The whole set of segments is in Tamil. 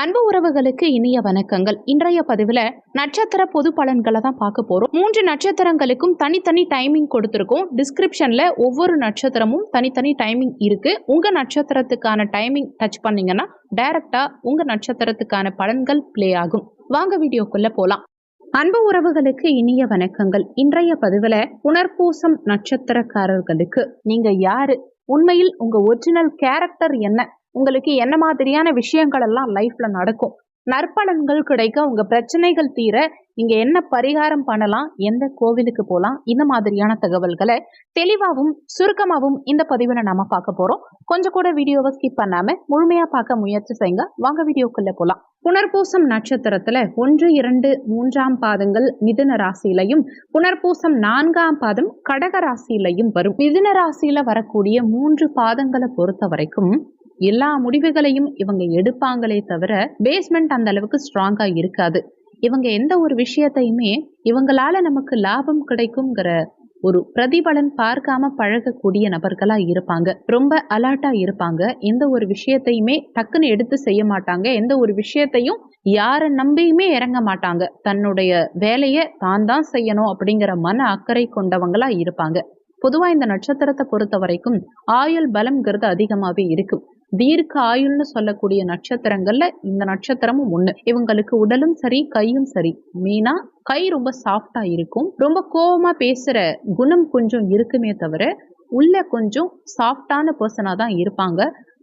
அன்பு உறவுகளுக்கு இனிய வணக்கங்கள். இன்றைய பதிவில் நட்சத்திர பொது பலன்களை தான் பார்க்க போகிறோம் மூன்று நட்சத்திரங்களுக்கும் தனித்தனி டைமிங் கொடுத்துருக்கோம். டிஸ்கிரிப்ஷனில் ஒவ்வொரு நட்சத்திரமும் தனித்தனி டைமிங் இருக்குது உங்கள் நட்சத்திரத்துக்கான டைமிங் டச் பண்ணீங்கன்னா டைரெக்டாக உங்கள் நட்சத்திரத்துக்கான பலன்கள் ப்ளே ஆகும். வாங்க வீடியோக்குள்ளே போகலாம் அன்பு உறவுகளுக்கு இனிய வணக்கங்கள். இன்றைய பதிவில் புனர்பூசம் நட்சத்திரக்காரர்களுக்கு நீங்கள் யாரு? உண்மையில் உங்கள் ஒரிஜினல் கேரக்டர் என்ன? உங்களுக்கு என்ன மாதிரியான விஷயங்கள் எல்லாம் லைஃப்ல நடக்கும்? நற்பலன்கள் கிடைக்க உங்க பிரச்சனைகள் தீர நீங்க என்ன பரிகாரம் பண்ணலாம் எந்த கோவிலுக்கு போகலாம் இந்த மாதிரியான தகவல்களை தெளிவாகவும் சுருக்கமாகவும் இந்த பதிவில் நாம பார்க்க போறோம். கொஞ்சம் கூட வீடியோவை ஸ்கிப் பண்ணாம முழுமையா பார்க்க முயற்சி செய்யுங்க. வாங்க வீடியோக்குள்ள போலாம். புனர்பூசம் நட்சத்திரத்துல ஒன்று இரண்டு மூன்றாம் பாதங்கள் மிதுன ராசியிலையும் புனர்பூசம் நான்காம் பாதம் கடக ராசியிலையும் வரும். மிதுன ராசியில வரக்கூடிய மூன்று பாதங்களை பொறுத்த வரைக்கும் எல்லா முடிவுகளையும் இவங்க எடுப்பாங்களே தவிர பேஸ்மெண்ட் அந்த அளவுக்கு ஸ்ட்ராங்கா இருக்காது. இவங்க எந்த ஒரு விஷயத்தையுமே இவங்களால நமக்கு லாபம் கிடைக்குங்கிற ஒரு பிரதிபலன் பார்க்காம பழகக்கூடிய நபர்களா இருப்பாங்க. ரொம்ப அலர்ட்டா இருப்பாங்க. எந்த ஒரு விஷயத்தையுமே டக்குன்னு எடுத்து செய்ய மாட்டாங்க. எந்த ஒரு விஷயத்தையும் யாரை நம்பியுமே இறங்க மாட்டாங்க. தன்னுடைய வேலையை தான் தான் செய்யணும் அப்படிங்கிற மன அக்கறை கொண்டவங்களா இருப்பாங்க. பொதுவா இந்த நட்சத்திரத்தை பொறுத்த வரைக்கும் ஆயுள் பலம்ங்கிறது அதிகமாவே இருக்கும். தீர்க்க ஆயுள்னு சொல்லக்கூடிய நட்சத்திரங்கள்ல இந்த நட்சத்திரமும் ஒண்ணு. இவங்களுக்கு உடலும் சரி கையும் சரி. மீனா கை ரொம்ப சாஃப்டா இருக்கும். ரொம்ப கோபமா பேசுற குணம் கொஞ்சம் இருக்குமே தவிர உள்ள கொஞ்சம் சாஃப்டான பர்சனாக தான் இருப்பாங்க.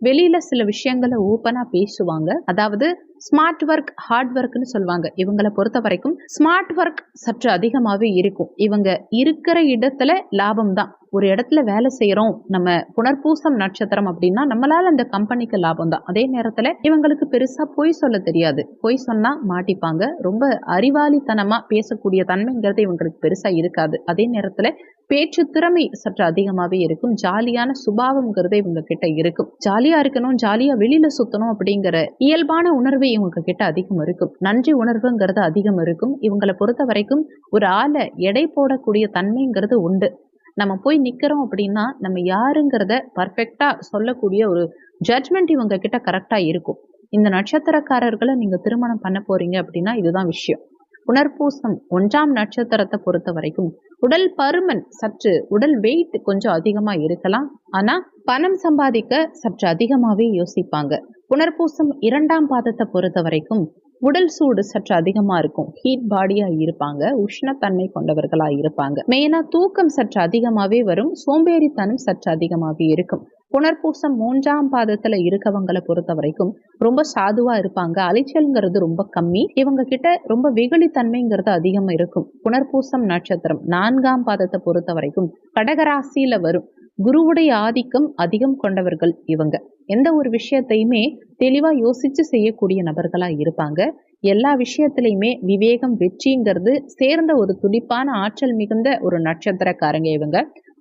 வெளியில சில விஷயங்களை ஓப்பனா பேசுவாங்க. அதாவது ஸ்மார்ட் ஒர்க் ஹார்ட் ஒர்க்னு சொல்லுவாங்க. இவங்களை பொறுத்த வரைக்கும் ஸ்மார்ட் ஒர்க் சற்று அதிகமாகவே இருக்கும். இவங்க இருக்கிற இடத்துல லாபம் தான். ஒரு இடத்துல வேலை செய்கிறோம் நம்ம புனர்பூசம் நட்சத்திரம் அப்படின்னா நம்மளால அந்த கம்பெனிக்கு லாபம் தான். அதே நேரத்தில் இவங்களுக்கு பெருசாக பொய் சொல்ல தெரியாது. பொய் சொன்னால் மாட்டிப்பாங்க. ரொம்ப அறிவாளித்தனமாக பேசக்கூடிய தன்மைங்கிறது இவங்களுக்கு பெருசாக இருக்காது. அதே நேரத்தில் பேச்சு திறமை சற்று அதிகமாகவே இருக்கும். ஜாலியான சுபாவம்ங்கிறது இவங்க கிட்ட இருக்கும். ஜாலியா இருக்கணும் ஜாலியா வெளியில சுத்தணும் அப்படிங்கிற இயல்பான உணர்வு இவங்க கிட்ட அதிகம் இருக்கும். நன்றி உணர்வுங்கிறது அதிகம் இருக்கும். இவங்களை பொறுத்த வரைக்கும் ஒரு ஆளை எடை போடக்கூடிய தன்மைங்கிறது உண்டு. நம்ம போய் நிற்கிறோம் அப்படின்னா நம்ம யாருங்கிறத பர்ஃபெக்டாக சொல்லக்கூடிய ஒரு ஜட்மெண்ட் இவங்க கிட்ட கரெக்டாக இருக்கும். இந்த நட்சத்திரக்காரர்களை நீங்கள் திருமணம் பண்ண போறீங்க அப்படின்னா இதுதான் விஷயம். புனர்பூசம் ஒன்றாம் நட்சத்திரத்தை பொறுத்த வரைக்கும் உடல் பருமன் சற்று உடல் வெயிட் கொஞ்சம் அதிகமா இருக்கலாம். ஆனா பணம் சம்பாதிக்க சற்று அதிகமாவே யோசிப்பாங்க. புனர்பூசம் இரண்டாம் பாதத்தை பொறுத்த வரைக்கும் உடல் சூடு சற்று அதிகமா இருக்கும். ஹீட் பாடியா இருப்பாங்க. உஷ்ணத்தன்மை கொண்டவர்களா இருப்பாங்க. மெயினா தூக்கம் சற்று அதிகமாவே வரும். சோம்பேறித்தனம் சற்று அதிகமாவே இருக்கும். புனர்பூசம் மூன்றாம் பாதத்துல இருக்கவங்களை பொறுத்த வரைக்கும் ரொம்ப சாதுவா இருப்பாங்க. அலைச்சல்ங்கிறது ரொம்ப கம்மி. இவங்க கிட்ட ரொம்ப வெகுளித்தன்மைங்கிறது அதிகமா இருக்கும். புனர்பூசம் நட்சத்திரம் நான்காம் பாதத்தை பொறுத்த வரைக்கும் கடகராசியில வரும். குருவுடைய ஆதிக்கம் அதிகம் கொண்டவர்கள் இவங்க. எந்த ஒரு விஷயத்தையுமே தெளிவா யோசிச்சு செய்யக்கூடிய நபர்களா இருப்பாங்க. எல்லா விஷயத்திலையுமே விவேகம் வெற்றிங்கிறது சேர்ந்த ஒரு துடிப்பான ஆற்றல் மிகுந்த ஒரு நட்சத்திரக்காரங்க இவங்க.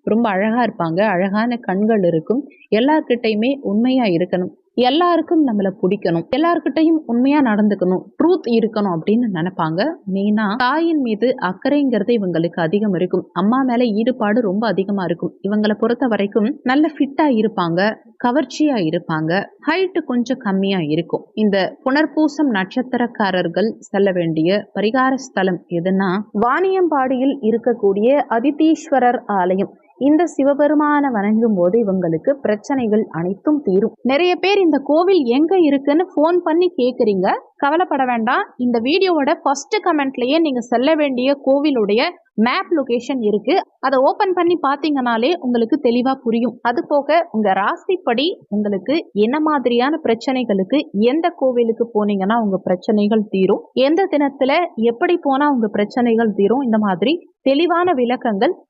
ரொம்ப அழகா இருப்பாங்க. அழகான கண்கள் இருக்கும். எல்லார்கிட்டையுமே உண்மையா இருக்கணும். எல்லாருக்கும் நம்மளை பிடிக்கணும். எல்லார்கிட்டையும் உண்மையா நடந்துக்கணும். ட்ரூத் இருக்கணும் அப்படின்னு நினைப்பாங்க. மெயினா தாயின் மீது அக்கறைங்கிறது இவங்களுக்கு அதிகம் இருக்கும். அம்மா மேல ஈடுபாடு ரொம்ப அதிகமா இருக்கும். இவங்களை பொறுத்த வரைக்கும் நல்ல ஃபிட்டா இருப்பாங்க. கவர்ச்சியா இருப்பாங்க. ஹைட்டு கொஞ்சம் கம்மியா இருக்கும். இந்த புனர்பூசம் நட்சத்திரக்காரர்கள் செல்ல வேண்டிய பரிகார ஸ்தலம் எதுனா வாணியம்பாடியில் இருக்கக்கூடிய அதிதீஸ்வரர் ஆலயம். இந்த சிவபெருமான வணங்கும் போது இவங்களுக்கு பிரச்சனைகள் அனைத்தும் தீரும். நிறைய பேர் இந்த கோவில் எங்க இருக்குன்னு ஃபோன் பண்ணி கேக்குறீங்க. கவலைப்பட வேண்டாம். இந்த வீடியோவோட ஃபர்ஸ்ட் கமெண்ட்லயே நீங்க செல்ல வேண்டிய கோவிலுடைய மேப் லொகேஷன் இருக்கு. அதை ஓபன் பண்ணி பாத்தீங்கனாலே உங்களுக்கு தெளிவா புரியும். அது போக உங்க ராசிப்படி உங்களுக்கு என்ன மாதிரியான பிரச்சனைகளுக்கு எந்த கோவிலுக்கு போனீங்கன்னா உங்க பிரச்சனைகள் தீரும். எந்த தினத்துல எப்படி போனா உங்க பிரச்சனைகள் தீரும். இந்த மாதிரி தெளிவான விளக்கங்கள்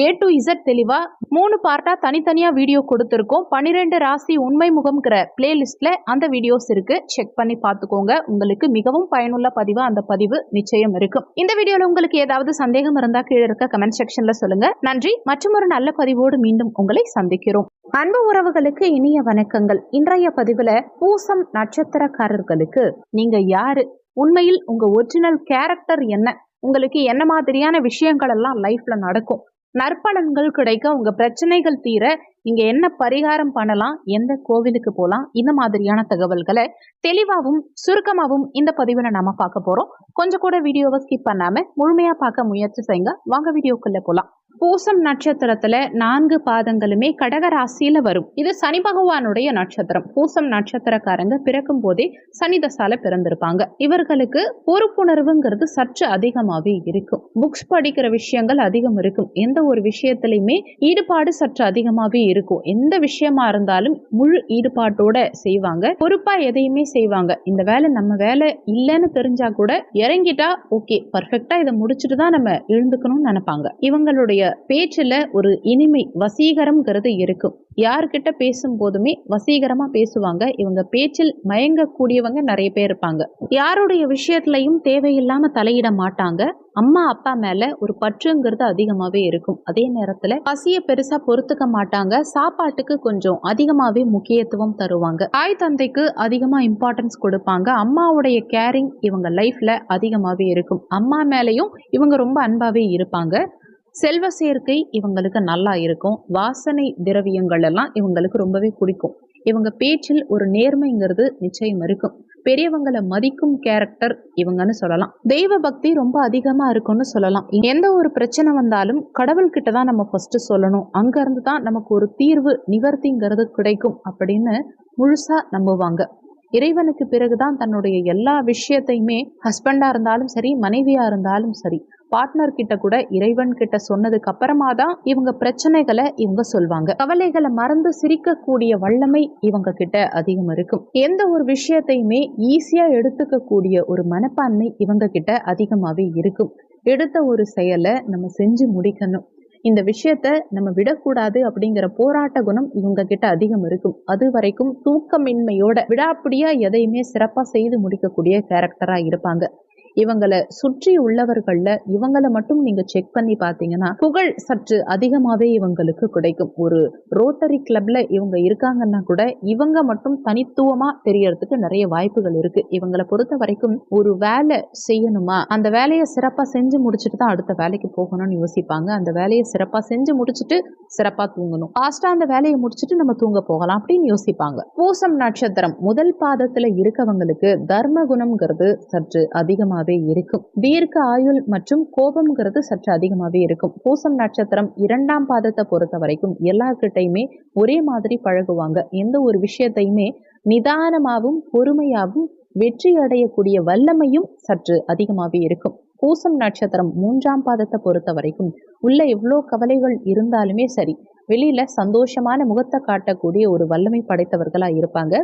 ஏ டு இசட் தெளிவா மூணு பார்ட்டா தனித்தனியா வீடியோ கொடுத்துருக்கோம். பன்னிரெண்டு ராசி உண்மை முகம்ங்கிற பிளேலிஸ்ட்ல அந்த வீடியோஸ் இருக்கு. செக் பண்ணி பார்த்துக்கோங்க. உங்களுக்கு மிகவும் பயனுள்ள பதிவு அந்த பதிவு நிச்சயம் இருக்கும். இந்த வீடியோல உங்களுக்கு ஏதாவது சந்தேகம் இருந்தா கீழே இருக்க கமெண்ட் செக்ஷன்ல சொல்லுங்க. நன்றி. மற்றும் ஒரு நல்ல பதிவோடு மீண்டும் உங்களை சந்திக்கிறோம். அன்பு உறவுகளுக்கு இனிய வணக்கங்கள். இன்றைய பதிவுல பூசம் நட்சத்திரக்காரர்களுக்கு நீங்க யாரு? உண்மையில் உங்க ஒரிஜினல் கேரக்டர் என்ன? உங்களுக்கு என்ன மாதிரியான விஷயங்கள் எல்லாம் லைஃப்ல நடக்கும்? நற்பலன்கள் கிடைக்க உங்க பிரச்சனைகள் தீர நீங்க என்ன பரிகாரம் பண்ணலாம் எந்த கோவிலுக்கு போகலாம் இந்த மாதிரியான தகவல்களை தெளிவாகவும் சுருக்கமாகவும் இந்த பதிவில் நாம பார்க்க போறோம். கொஞ்சம் கூட வீடியோவை ஸ்கிப் பண்ணாம முழுமையா பார்க்க முயற்சி செய்யுங்க. வாங்க வீடியோக்குள்ள போலாம். பூசம் நட்சத்திரத்துல நான்கு பாதங்களுமே கடக ராசியில வரும். இது சனி பகவானுடைய நட்சத்திரம். பூசம் நட்சத்திரக்காரங்க பிறக்கும் போதே சனி தசால பிறந்திருப்பாங்க. இவர்களுக்கு பொறுப்புணர்வுங்கிறது சற்று அதிகமாவே இருக்கும். புக்ஸ் படிக்கிற விஷயங்கள் அதிகம் இருக்கும். எந்த ஒரு விஷயத்திலையுமே ஈடுபாடு சற்று அதிகமாவே இருக்கும். எந்த விஷயமா இருந்தாலும் முழு ஈடுபாட்டோட செய்வாங்க. பொறுப்பா எதையுமே செய்வாங்க. இந்த வேலை நம்ம வேலை இல்லைன்னு தெரிஞ்சா கூட இறங்கிட்டா ஓகே. பர்ஃபெக்டா இதை முடிச்சுட்டு தான் நம்ம எழுந்துக்கணும்னு நினைப்பாங்க. இவங்களுடைய பேச்சில் ஒரு இனிமை வசீகரம்ங்கிறது இருக்கும். யார்கிட்ட பேசும் போதுமே வசீகரமாக பேசுவாங்க. இவங்க பேச்சில் மயங்கக்கூடியவங்க நிறைய பேர் இருப்பாங்க. யாருடைய விஷயத்துலையும் தேவையில்லாமல் தலையிட மாட்டாங்க. அம்மா அப்பா மேலே ஒரு பற்றுங்கிறது அதிகமாகவே இருக்கும். அதே நேரத்தில் பசியை பெருசாக பொறுத்துக்க மாட்டாங்க. சாப்பாட்டுக்கு கொஞ்சம் அதிகமாகவே முக்கியத்துவம் தருவாங்க. தாய் தந்தைக்கு அதிகமாக இம்பார்ட்டன்ஸ் கொடுப்பாங்க. அம்மாவுடைய கேரிங் இவங்க லைஃப்பில் அதிகமாகவே இருக்கும். அம்மா மேலேயும் இவங்க ரொம்ப அன்பாகவே இருப்பாங்க. செல்வ சேர்க்கை இவங்களுக்கு நல்லா இருக்கும். வாசனை திரவியங்கள் எல்லாம் இவங்களுக்கு ரொம்பவே பிடிக்கும். இவங்க பேச்சில் ஒரு நேர்மைங்கிறது நிச்சயம் இருக்கும். பெரியவங்களை மதிக்கும் கேரக்டர் இவங்கன்னு சொல்லலாம். தெய்வ பக்தி ரொம்ப அதிகமா இருக்கும்னு சொல்லலாம். எந்த ஒரு பிரச்சனை வந்தாலும் கடவுள்கிட்ட தான் நம்ம ஃபர்ஸ்ட் சொல்லணும். அங்க இருந்து தான் நமக்கு ஒரு தீர்வு நிவர்த்திங்கிறது கிடைக்கும் அப்படின்னு முழுசா நம்புவாங்க. இறைவனுக்கு பிறகுதான் தன்னுடைய எல்லா விஷயத்தையுமே ஹஸ்பண்டா இருந்தாலும் சரி மனைவியா இருந்தாலும் சரி பார்ட்னர் கிட்ட கூட இறைவன் கிட்ட சொன்னதுக்கு அப்புறமா தான் இவங்க பிரச்சனைகளை இவங்க சொல்வாங்க. கவலைகளை மறந்து சிரிக்கக்கூடிய வல்லமை இவங்க கிட்ட அதிகம் இருக்கும். எந்த ஒரு விஷயத்தையுமே ஈஸியா எடுத்துக்கக்கூடிய ஒரு மனப்பான்மை இவங்க கிட்ட அதிகமாவே இருக்கும். எடுத்த ஒரு செயலை நம்ம செஞ்சு முடிக்கணும். இந்த விஷயத்த நம்ம விடக்கூடாது அப்படிங்கிற போராட்ட குணம் இவங்க கிட்ட அதிகம் இருக்கும். அது வரைக்கும் தூக்கமின்மையோட விடாப்பிடியா எதையுமே சிறப்பா செய்து முடிக்கக்கூடிய கேரக்டரா இருப்பாங்க. இவங்களை சுற்றி உள்ளவர்கள்ல இவங்களை மட்டும் நீங்க செக் பண்ணி பார்த்தீங்கன்னா புகழ் சற்று அதிகமாவே இவங்களுக்கு கிடைக்கும். ஒரு ரோட்டரி கிளப்ல இவங்க இருக்காங்கன்னா கூட இவங்க மட்டும் தனித்துவமா தெரியறதுக்கு நிறைய வாய்ப்புகள் இருக்கு. இவங்களை பொறுத்த வரைக்கும் ஒரு வேலை செய்யணுமா? அந்த வேலையை சிறப்பா செஞ்சு முடிச்சுட்டு தான் அடுத்த வேலைக்கு போகணும்னு யோசிப்பாங்க. அந்த வேலையை சிறப்பா செஞ்சு முடிச்சுட்டு சிறப்பா தூங்கணும். ஃபாஸ்டா அந்த வேலையை முடிச்சுட்டு நம்ம தூங்க போகலாம் அப்படின்னு யோசிப்பாங்க. பூசம் நட்சத்திரம் முதல் பாதத்துல இருக்கவங்களுக்கு தர்ம குணம்ங்கிறது சற்று அதிகமாகவே இருக்கும். வீருக்கு ஆயுள் மற்றும் கோபம்ங்கிறது சற்று அதிகமாவே இருக்கும். பூசம் நட்சத்திரம் இரண்டாம் பாதத்தை பொறுத்த வரைக்கும் எல்லார்கிட்டையுமே ஒரே மாதிரி பழகுவாங்க. எந்த ஒரு விஷயத்தையுமே நிதானமாகவும் பொறுமையாகவும் வெற்றி அடையக்கூடிய வல்லமையும் சற்று அதிகமாகவே இருக்கும். பூசம் நட்சத்திரம் மூன்றாம் பாதத்தை பொறுத்த வரைக்கும் உள்ள எவ்வளோ கவலைகள் இருந்தாலுமே சரி வெளியில சந்தோஷமான முகத்தை காட்டக்கூடிய ஒரு வல்லமை படைத்தவர்களா இருப்பாங்க.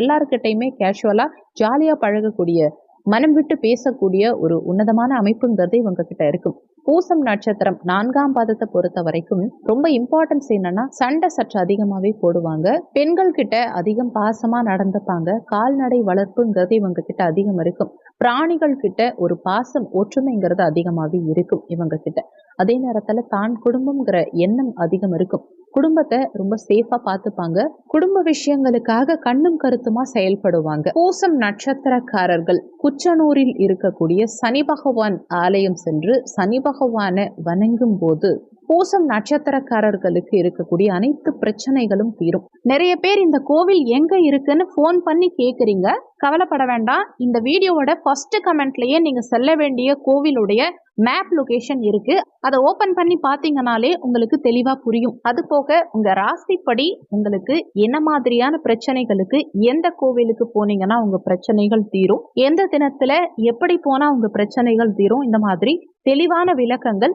எல்லாருக்கிட்டையுமே கேஷுவலா ஜாலியா பழகக்கூடிய மனம் விட்டு பேசக்கூடிய ஒரு உன்னதமான அமைப்புங்கிறது இவங்க கிட்ட இருக்கும். பூசம் நட்சத்திரம் நான்காம் பாதத்தை பொறுத்த வரைக்கும் ரொம்ப இம்பார்ட்டன்ஸ் என்னன்னா சண்டை சற்று அதிகமாவே போடுவாங்க. பெண்கள் கிட்ட அதிகம் பாசமா நடந்துப்பாங்க. கால்நடை வளர்ப்புங்கிறது இவங்க கிட்ட அதிகம் இருக்கும். பிராணிகள் கிட்ட ஒரு பாசம் ஒற்றுமைங்கிறது அதிகமாகவே இருக்கும் இவங்க கிட்ட அதே நேரத்துல தான் குடும்பம்ங்கிற எண்ணம் அதிகம் இருக்கும். குடும்பத்தை ரொம்ப சேஃபா பார்த்துப்பாங்க. குடும்ப விஷயங்களுக்காக கண்ணும் கருத்துமா செயல்படுவாங்க. பூசம் நட்சத்திரக்காரர்கள் குச்சனூரில் இருக்கக்கூடிய சனி பகவான் ஆலயம் சென்று சனி பகவானை வணங்கும் போது பூசம் நட்சத்திரக்காரர்களுக்கு இருக்கக்கூடிய அனைத்து பிரச்சனைகளும் தீரும். நிறைய பேர் இந்த கோவில் எங்க இருக்குன்னு ஃபோன் பண்ணி கேக்குறீங்க. கவலைப்பட வேண்டாம். இந்த வீடியோவோட ஃபர்ஸ்ட் கமெண்ட்லயே நீங்க செல்ல வேண்டிய கோவிலுடைய மேப் லொகேஷன் இருக்கு. அதை ஓபன் பண்ணி பாத்தீங்கனாலே உங்களுக்கு தெளிவா புரியும். அது போக உங்க ராசிப்படி உங்களுக்கு என்ன மாதிரியான பிரச்சனைகளுக்கு எந்த கோவிலுக்கு போனீங்கன்னா உங்க பிரச்சனைகள் தீரும். எந்த தினத்துல எப்படி போனா உங்க பிரச்சனைகள் தீரும். இந்த மாதிரி தெளிவான விளக்கங்கள்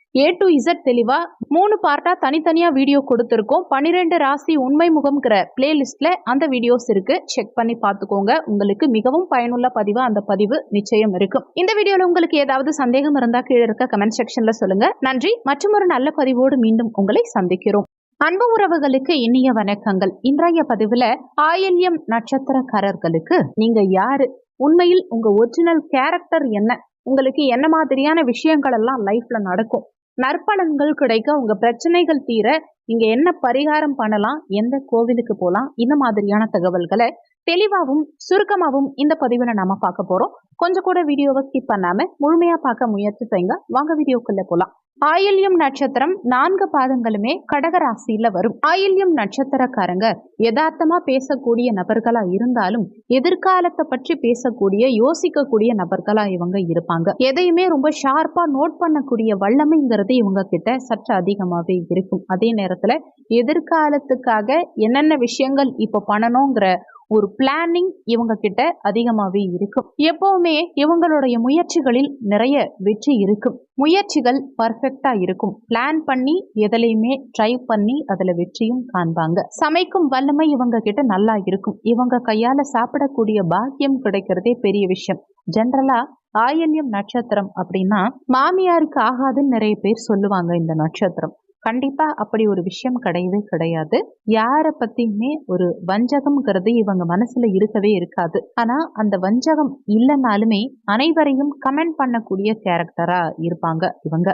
ஏ டு இசட் தெளிவா மூணு பார்ட்டா தனித்தனியா வீடியோ கொடுத்துருக்கோம். பன்னிரெண்டு ராசி உண்மை முகம்ங்கிற பிளேலிஸ்ட்ல அந்த வீடியோஸ் இருக்கு. செக் பண்ணி பார்த்துக்கோங்க. உங்களுக்கு மிகவும் பயனுள்ள பதிவு அந்த பதிவு நிச்சயம் இருக்கும். இந்த வீடியோல உங்களுக்கு ஏதாவது சந்தேகம் இருந்தா கீழே இருக்க கமெண்ட் செக்ஷன்ல சொல்லுங்க. நன்றி. மற்றும் ஒரு நல்ல பதிவோடு மீண்டும் உங்களை சந்திக்கிறோம். அன்பு உறவுகளுக்கு இனிய வணக்கங்கள். இன்றைய பதிவுல ஆயில்யம் நட்சத்திரக்காரர்களுக்கு நீங்க யாரு? உண்மையில் உங்க ஒரிஜினல் கேரக்டர் என்ன? உங்களுக்கு என்ன மாதிரியான விஷயங்கள் எல்லாம் லைஃப்ல நடக்கும்? நற்பலன்கள் கிடைக்க உங்க பிரச்சனைகள் தீர நீங்க என்ன பரிகாரம் பண்ணலாம் எந்த கோவிலுக்கு போலாம் இந்த மாதிரியான தகவல்களை தெளிவாகவும் சுருக்கமாகவும் இந்த பதிவுல நாம பார்க்க போறோம். கொஞ்சம் கூட வீடியோவை ஸ்கிப் பண்ணாம முழுமையா பார்க்க முயற்சி செய்யுங்க. வாங்க வீடியோக்குள்ள போலாம். ஆயில்யம் நட்சத்திரம் நான்கு பாதங்களுமே கடகராசியில வரும். ஆயில்யம் நட்சத்திரக்காரங்க யதார்த்தமா பேசக்கூடிய நபர்களா இருந்தாலும் எதிர்காலத்தை பற்றி பேசக்கூடிய யோசிக்கக்கூடிய நபர்களா இவங்க இருப்பாங்க. எதையுமே ரொம்ப ஷார்ப்பா நோட் பண்ணக்கூடிய வல்லமைங்கிறது இவங்க கிட்ட சற்று அதிகமாவே இருக்கும். அதே நேரத்துல எதிர்காலத்துக்காக என்னென்ன விஷயங்கள் இப்போ பண்ணணுங்கிற ஒரு பிளானிங் இவங்க கிட்ட அதிகமாகவே இருக்கும். எப்பவுமே இவங்களுடைய முயற்சிகளில் நிறைய வெற்றி இருக்கும். முயற்சிகள் பர்ஃபெக்டா இருக்கும். பிளான் பண்ணி எதுலையுமே ட்ரை பண்ணி அதுல வெற்றியும் காண்பாங்க. சமைக்கும் வல்லமை இவங்க கிட்ட நல்லா இருக்கும். இவங்க கையால சாப்பிடக்கூடிய பாக்கியம் கிடைக்கிறதே பெரிய விஷயம். ஜென்ரலா ஆயல்யம் நட்சத்திரம் அப்படின்னா மாமியாருக்கு ஆகாதுன்னு நிறைய பேர் சொல்லுவாங்க இந்த நட்சத்திரம். கண்டிப்பா அப்படி ஒரு விஷயம் கிடையவே கிடையாது. யாரை பத்தியுமே ஒரு வஞ்சகம்ங்கிறது இவங்க மனசுல இருக்கவே இருக்காது. ஆனா அந்த வஞ்சகம் இல்லைனாலுமே அனைவரையும் கமெண்ட் பண்ணக்கூடிய கேரக்டரா இருப்பாங்க இவங்க.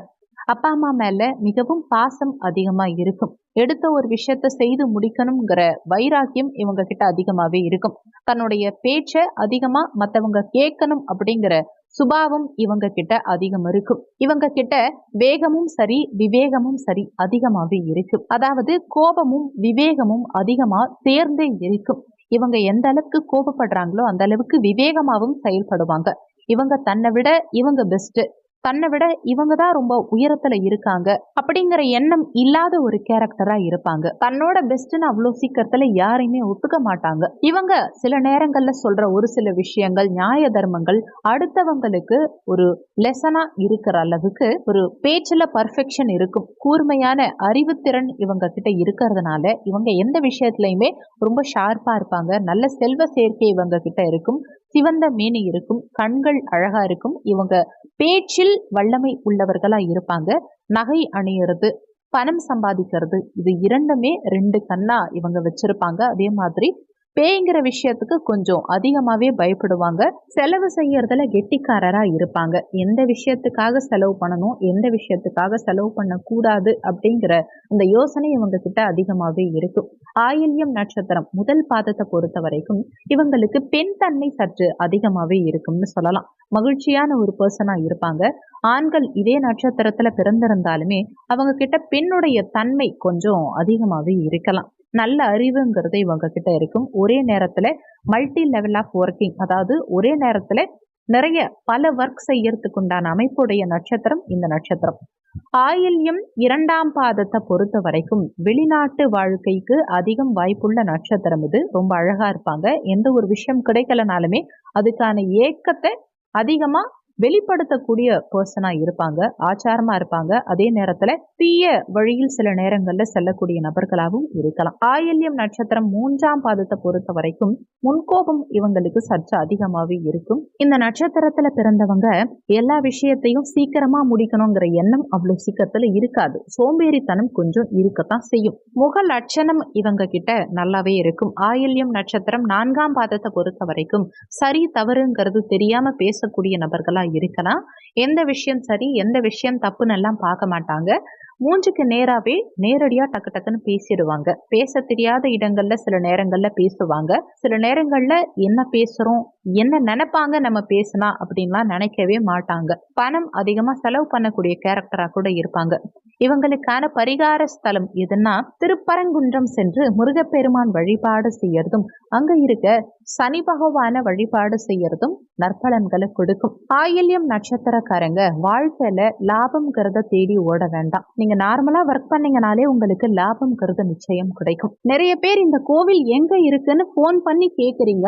அப்பா அம்மா மேல மிகவும் பாசம் அதிகமா இருக்கும். எடுத்த ஒரு விஷயத்த செய்து முடிக்கணுங்கிற வைராக்கியம் இவங்க கிட்ட அதிகமாவே இருக்கும். தன்னுடைய பேச்சை அதிகமா மத்தவங்க கேட்கணும் அப்படிங்கிற சுபாவம் இவங்க கிட்ட அதிகம் இருக்கும். இவங்க கிட்ட வேகமும் சரி விவேகமும் சரி அதிகமாகவே இருக்கும். அதாவது கோபமும் விவேகமும் அதிகமா சேர்ந்தே இருக்கும். இவங்க எந்த அளவுக்கு கோபப்படுறாங்களோ அந்த அளவுக்கு விவேகமாகவும் செயல்படுவாங்க. இவங்க தன்னை விட இவங்க பெஸ்ட் தன்னை விட இவங்க தான் ரொம்ப உயரத்துல இருக்காங்க அப்படிங்கிற எண்ணம் இல்லாத ஒரு கேரக்டரா இருப்பாங்க. தன்னோட பெஸ்ட்னு அவ்வளோ சீக்கிரத்துல யாரையுமே ஒத்துக்க மாட்டாங்க. இவங்க சில நேரங்கள்ல சொல்ற ஒரு சில விஷயங்கள் நியாய தர்மங்கள் அடுத்தவங்களுக்கு ஒரு லெசனா இருக்கிற அளவுக்கு ஒரு பேச்சுல பர்ஃபெக்ஷன் இருக்கும். கூர்மையான அறிவுத்திறன் இவங்க கிட்ட இருக்கிறதுனால இவங்க எந்த விஷயத்துலயுமே ரொம்ப ஷார்ப்பா இருப்பாங்க. நல்ல செல்வ சேர்க்கை இவங்க கிட்ட இருக்கும். சிவந்த மேனி இருக்கும் கண்கள் அழகா இருக்கும். இவங்க பேச்சில் வல்லமை உள்ளவர்களா இருப்பாங்க. நகை அணியறது பணம் சம்பாதிக்கிறது இது இரண்டுமே ரெண்டு கண்ணா இவங்க வச்சிருப்பாங்க. அதே மாதிரி பேய்ங்கிற விஷயத்துக்கு கொஞ்சம் அதிகமாகவே பயப்படுவாங்க. செலவு செய்யறதுல கெட்டிக்காரராக இருப்பாங்க. எந்த விஷயத்துக்காக செலவு பண்ணணும்? எந்த விஷயத்துக்காக செலவு பண்ணக்கூடாது? அப்படிங்கிற அந்த யோசனை இவங்க கிட்ட அதிகமாகவே இருக்கும் ஆயில்யம் நட்சத்திரம் முதல் பாதத்தை பொறுத்த வரைக்கும் இவங்களுக்கு பெண் தன்மை சற்று அதிகமாகவே இருக்கும்னு சொல்லலாம். மகிழ்ச்சியான ஒரு பர்சனாக இருப்பாங்க. ஆண்கள் இதே நட்சத்திரத்துல பிறந்திருந்தாலுமே அவங்க கிட்ட பெண்ணுடைய தன்மை கொஞ்சம் அதிகமாகவே இருக்கலாம். நல்ல அறிவுங்கிறது இவங்க கிட்ட இருக்கும். ஒரே நேரத்துல மல்டி லெவல் ஆஃப் ஒர்க்கிங் அதாவது ஒரே நேரத்துல நிறைய பல ஒர்க் செய்யறதுக்கு உண்டான அமைப்புடைய நட்சத்திரம் இந்த நட்சத்திரம். ஆயில்யம் இரண்டாம் பாதத்தை பொறுத்த வரைக்கும் வெளிநாட்டு வாழ்க்கைக்கு அதிகம் வாய்ப்புள்ள நட்சத்திரம் இது. ரொம்ப அழகா இருப்பாங்க. எந்த ஒரு விஷயம் கிடைக்கலனாலுமே அதுக்கான ஏக்கத்தை அதிகமா வெளிப்படுத்தக்கூடிய பர்சனா இருப்பாங்க ஆச்சாரமா இருப்பாங்க. அதே நேரத்துல தீய வழியில் சில நேரங்கள்ல செல்லக்கூடிய நபர்களாகவும் இருக்கலாம். ஆயில்யம் நட்சத்திரம் மூன்றாம் பாதத்தை பொறுத்த வரைக்கும் முன்கோபம் இவங்களுக்கு சற்று அதிகமாகவே இருக்கும். இந்த நட்சத்திரத்துல பிறந்தவங்க எல்லா விஷயத்தையும் சீக்கிரமா முடிக்கணுங்கிற எண்ணம் அவ்வளவு சீக்கிரத்துல இருக்காது. சோம்பேறித்தனம் கொஞ்சம் இருக்கத்தான் செய்யும். முக லட்சணம் இவங்க கிட்ட நல்லாவே இருக்கும். ஆயில்யம் நட்சத்திரம் நான்காம் பாதத்தை பொறுத்த வரைக்கும் சரி தவறுங்கிறது தெரியாம பேசக்கூடிய நபர்களா இருக்கலாம். எந்த விஷயம் சரி எந்த விஷயம் தப்புன்னு எல்லாம் பார்க்க மாட்டாங்க. மூஞ்சுக்கு நேராவே நேரடியா டக்கு டக்குன்னு பேசிடுவாங்க. பேச தெரியாத இடங்கள்ல சில நேரங்களில் பேசுவாங்க. சில நேரங்களில் என்ன பேசுறோம் என்ன நினைப்பாங்க நம்ம பேசினா அப்படின்லாம் நினைக்கவே மாட்டாங்க. பணம் அதிகமா செலவு பண்ணக்கூடிய கேரக்டரா கூட இருப்பாங்க. இவங்களுக்கான பரிகார ஸ்தலம் எதுன்னா திருப்பரங்குன்றம் சென்று முருகப்பெருமான் வழிபாடு செய்யறதும் அங்க இருக்க சனி பகவான வழிபாடு செய்யறதும் நற்பலன்களை கொடுக்கும். ஆயில்யம் நட்சத்திரக்காரங்க வாழ்க்கையில லாபம்ங்கிறத தேடி ஓட வேண்டாம். நீங்க நார்மலா ஒர்க் பண்ணீங்கனாலே உங்களுக்கு லாபம்ங்கிறது நிச்சயம் கிடைக்கும். நிறைய பேர் இந்த கோவில் எங்க இருக்குன்னு ஃபோன் பண்ணி கேக்குறீங்க.